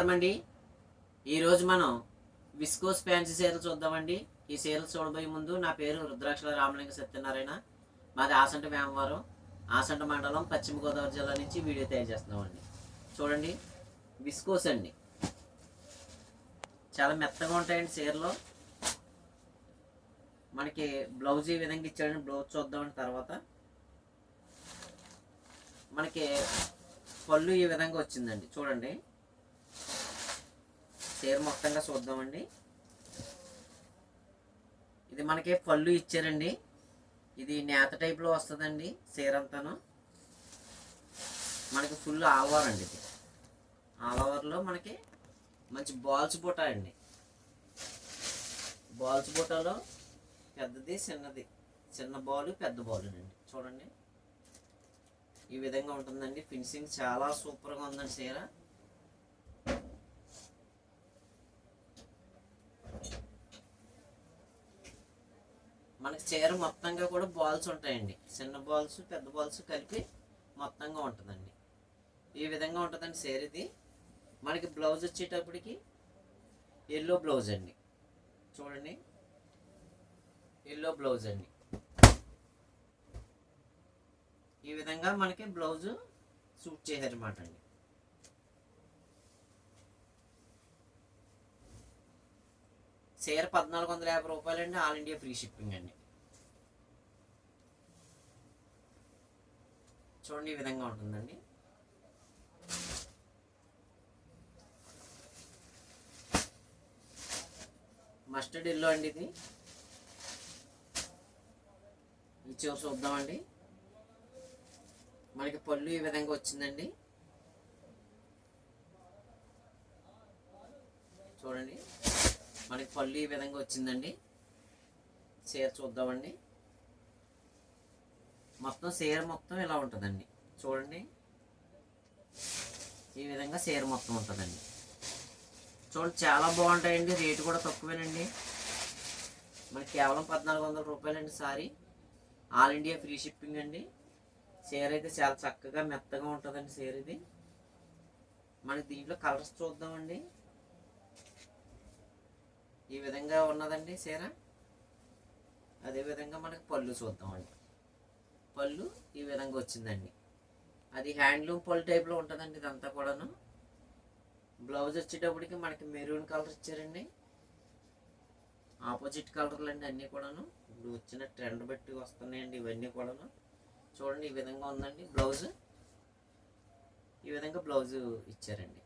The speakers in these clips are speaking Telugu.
అందరికీ నమస్కారం అండి ఈరోజు మనం విస్కోస్ ఫ్యాన్సీ చీరలు చూద్దామండి. ఈ చీరలు చూడబోయే ముందు నా పేరు రుద్రాక్షల రామలింగ సత్యనారాయణ. మాది ఆసంట వేమవరం ఆసంట మండలం పశ్చిమ గోదావరి జిల్లా నుంచి వీడియో తయారు చేస్తున్నామండి. చూడండి విస్కోస్ అండి. చాలా మెత్తగా ఉంటాయండి చీరలు మనకి బ్లౌజ్ ఈ విధంగా ఇచ్చాడండి. బ్లౌజ్ చూద్దామండి తర్వాత. మనకి పళ్ళు ఈ విధంగా వచ్చిందండి. చూడండి. చీర మొత్తంగా చూద్దామండి. ఇది మనకి పళ్ళు ఇచ్చారండి. ఇది నేత టైప్లో వస్తుందండి చీర అంతాను మనకి ఫుల్ ఆల్వార్ అండి ఇది. ఆల్వార్లో మనకి మంచి బాల్స్ బుట్ట అండి. బాల్స్ బుట్టలో పెద్దది చిన్నది. చిన్న బాల్ పెద్ద బాల్ అండి. చూడండి. ఈ విధంగా ఉంటుందండి. ఫినిషింగ్ చాలా సూపర్గా ఉందండి చీర. మనకి చీర మొత్తంగా కూడా బాల్స్ ఉంటాయండి. చిన్న బాల్స్ పెద్ద బాల్స్ కలిపి మొత్తంగా ఉంటుందండి. ఈ విధంగా ఉంటుందండి చీర ఇది మనకి బ్లౌజ్ వచ్చేటప్పటికి ఎల్లో బ్లౌజ్ అండి. చూడండి. ఎల్లో బ్లౌజ్ అండి. ఈ విధంగా మనకి బ్లౌజ్ సూట్ చేశారన్నమాట అండి. చీర పద్నాలుగు వందల యాభై రూపాయలు అండి ఆల్ ఇండియా ఫ్రీ షిప్పింగ్ అండి. చూడండి ఈ విధంగా ఉంటుందండి. మస్టర్డ్ ఎల్లో అండి ఇది. ఈ చివరి చూద్దామండి. మనకి పళ్ళు ఈ విధంగా వచ్చిందండి. చూడండి. మనకి పళ్ళు ఈ విధంగా వచ్చిందండి. చీర చూద్దామండి. మొత్తం చీర మొత్తం ఇలా ఉంటుందండి. చూడండి. ఈ విధంగా చీర మొత్తం ఉంటుందండి. చూడండి చాలా బాగుంటాయండి. రేటు కూడా తక్కువేనండి. మనకి కేవలం పద్నాలుగు వందల రూపాయలండి saree. All India free shipping అండి. చీర అయితే చాలా చక్కగా మెత్తగా ఉంటుందండి చీర ఇది మనకి దీంట్లో కలర్స్ చూద్దామండి. ఈ విధంగా ఉన్నదండి చీర? అదే విధంగా పళ్ళు చూద్దామండి. పళ్ళు ఈ విధంగా వచ్చిందండి. అది హ్యాండ్లూమ్ పళ్ళు టైప్లో ఉంటుందండి ఇదంతా కూడాను. బ్లౌజ్ వచ్చేటప్పటికి మనకి మెరూన్ కలర్ ఇచ్చారండి. ఆపోజిట్ కలర్లు అండి అన్నీ కూడాను. ఇప్పుడు వచ్చిన ట్రెండ్ బట్టి వస్తున్నాయండి ఇవన్నీ కూడాను. చూడండి ఈ విధంగా ఉందండి బ్లౌజ్. ఈ విధంగా బ్లౌజ్ ఇచ్చారండి.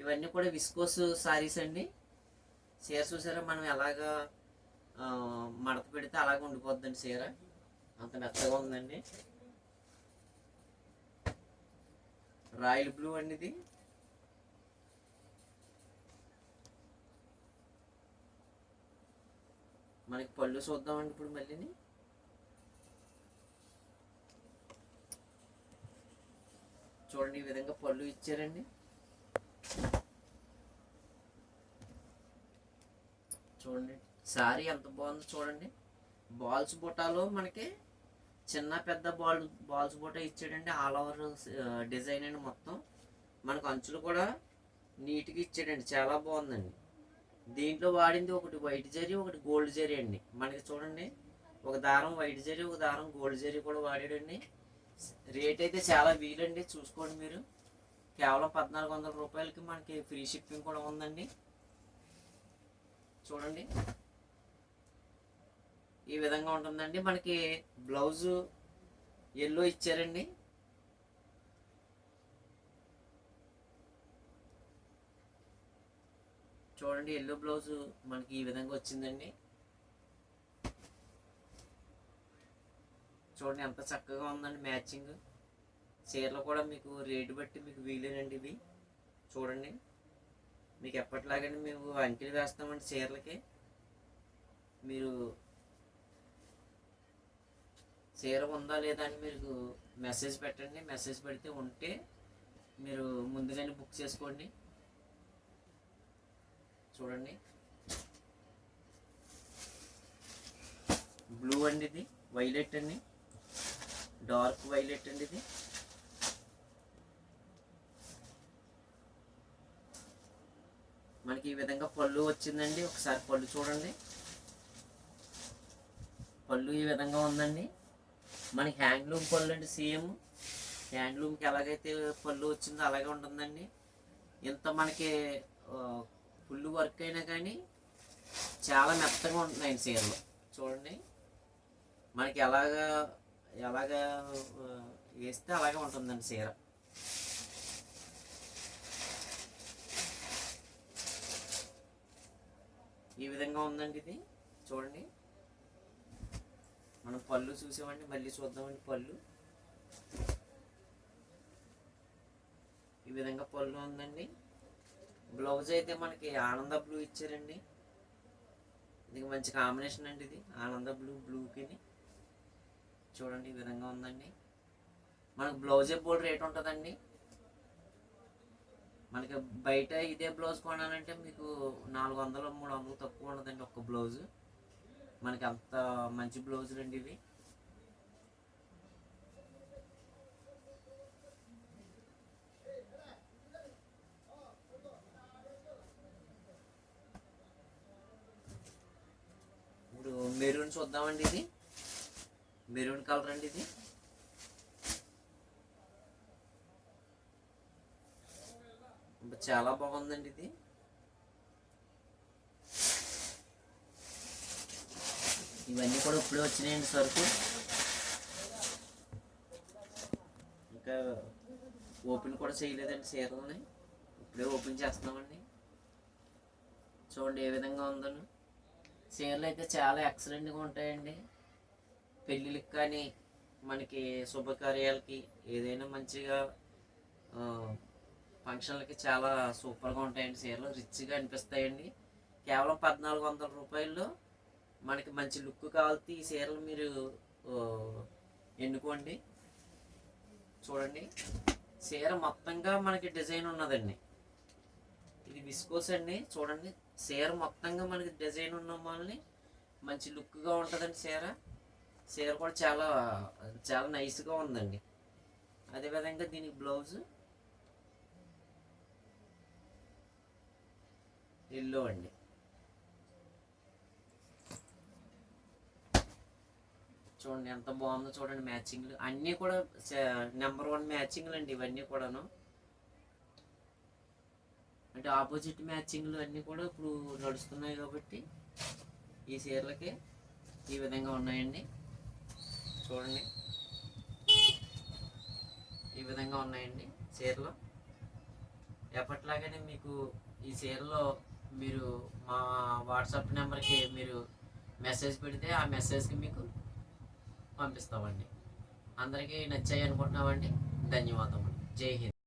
ఇవన్నీ కూడా విస్కోస్ సారీస్ అండి. చీర చూసారా? మనం ఎలాగా మడత పెడితే అలాగే ఉండిపోద్దండి చీర. అంత మెత్తగా ఉందండి. రాయల్ బ్లూ అండి ఇది. మనకి పళ్ళు చూద్దామండి ఇప్పుడు మళ్ళీని. చూడండి ఈ విధంగా పళ్ళు ఇచ్చారండి. చూడండి. సారీ ఎంత బాగుందో చూడండి. బాల్స్ బుటాలో మనకి చిన్న పెద్ద బాల్ బాల్స్ బుట్ట ఇచ్చాడండి. ఆల్ ఓవర్ డిజైన్ అండి మొత్తం. మనకు అంచులు కూడా నీట్గా ఇచ్చాడండి. చాలా బాగుందండి. దీంట్లో వాడింది ఒకటి వైట్ జరీ ఒకటి గోల్డ్ జరీ అండి. మనకి చూడండి. ఒక దారం వైట్ జరీ ఒక దారం గోల్డ్ జరీ కూడా వాడాడండి. రేట్ అయితే చాలా వీలండి. చూసుకోండి మీరు. కేవలం పద్నాలుగు వందల రూపాయలకి మనకి ఫ్రీ షిప్పింగ్ కూడా ఉందండి. చూడండి. ఈ విధంగా ఉంటుందండి. మనకి బ్లౌజు ఎల్లో ఇచ్చారండి. చూడండి ఎల్లో బ్లౌజ్ మనకి ఈ విధంగా వచ్చిందండి. చూడండి ఎంత చక్కగా ఉందండి మ్యాచింగ్ చీరలు కూడా మీకు రేటు బట్టి మీకు వీలేనండి ఇవి చూడండి. మీకు ఎప్పటిలాగండి మేము అంకెలు వేస్తామండి చీరలకి. మీరు చీర ఉందా లేదా అని మీరు మెసేజ్ పెట్టండి. మెసేజ్ పెడితే ఉంటే మీరు ముందుగానే బుక్ చేసుకోండి. చూడండి. బ్లూ అండి ఇది. వైలెట్ అండి. డార్క్ వైలెట్ అండి ఇది. మనకి ఈ విధంగా పళ్ళు వచ్చిందండి. ఒకసారి పళ్ళు చూడండి. పళ్ళు ఈ విధంగా ఉందండి. మనకి హ్యాండ్లూమ్ పళ్ళు అండి సేమ్. హ్యాండ్లూమ్కి ఎలాగైతే పళ్ళు వచ్చిందో అలాగే ఉంటుందండి. ఇంత మనకి ఫుల్ వర్క్ అయినా కానీ చాలా మెత్తగా ఉంటున్నాయి చీరలు. చూడండి. మనకి ఎలాగా ఎలాగా వేస్తే అలాగే ఉంటుందండి చీర. ఈ విధంగా ఉందండి ఇది. చూడండి. మనం పళ్ళు చూసామండి. మళ్ళీ చూద్దామండి పళ్ళు. ఈ విధంగా పళ్ళు ఉందండి. బ్లౌజ్ అయితే మనకి ఆనంద బ్లూ ఇచ్చారండి. ఇది మంచి కాంబినేషన్ అండి ఇది. ఆనంద బ్లూ బ్లూకి చూడండి ఈ విధంగా ఉందండి. మనకు బ్లౌజ్ బోల్డ్ రేట్ ఉంటుందండి. మనకి బయట ఇదే బ్లౌజ్ కొనాలంటే మీకు నాలుగు వందలు మూడు వందలు తక్కువ ఉండదండి ఒక్క బ్లౌజ్. మనకి అంత మంచి బ్లౌజులు అండి ఇవి. ఇప్పుడు మెరూన్ చూద్దామండి ఇది. మెరూన్ కలర్ అండి ఇది. చాలా బాగుందండి ఇది. ఇవన్నీ కూడా ఇప్పుడే వచ్చినాయండి సరుకు. ఇంకా ఓపెన్ కూడా చేయలేదండి సీరల్ని ఇప్పుడే ఓపెన్ చేస్తున్నామండి. చూడండి ఏ విధంగా ఉందను. చీరలు అయితే చాలా ఎక్సలెంట్గా ఉంటాయండి. పెళ్ళిళ్ళకి కానీ మనకి శుభకార్యాలకి ఏదైనా మంచిగా ఫంక్షన్లకి చాలా సూపర్గా ఉంటాయండి చీరలు. రిచ్గా అనిపిస్తాయండి. కేవలం పద్నాలుగు వందల రూపాయల్లో మనకి మంచి లుక్ కావాల్సి ఈ చీరలు మీరు ఎన్నుకోండి. చూడండి. చీర మొత్తంగా మనకి డిజైన్ ఉన్నదండి. ఇది విస్కోస్ అండి. చూడండి. చీర మొత్తంగా మనకి డిజైన్ ఉన్న వాళ్ళని మంచి లుక్గా ఉంటుందండి చీర. చీర కూడా చాలా చాలా నైస్గా ఉందండి. అదేవిధంగా దీనికి బ్లౌజ్ ఎల్లో అండి. చూడండి ఎంత బాగుందో చూడండి మ్యాచింగ్లు. అన్నీ కూడా నెంబర్ వన్ మ్యాచింగ్లు అండి ఇవన్నీ కూడాను. అంటే ఆపోజిట్ మ్యాచింగ్లు అన్నీ కూడా ఇప్పుడు నడుస్తున్నాయి కాబట్టి ఈ చీరలకి ఈ విధంగా ఉన్నాయండి. చూడండి. ఈ విధంగా ఉన్నాయండి చీరలు. ఎప్పట్లాగానే మీకు ఈ చీరలో మీరు మా వాట్సాప్ నెంబర్కి మీరు మెసేజ్ పెడితే ఆ మెసేజ్కి మీకు పంపిస్తామండి. అందరికీ నచ్చాయి అనుకుంటున్నామండి. ధన్యవాదములు. జై హింద్.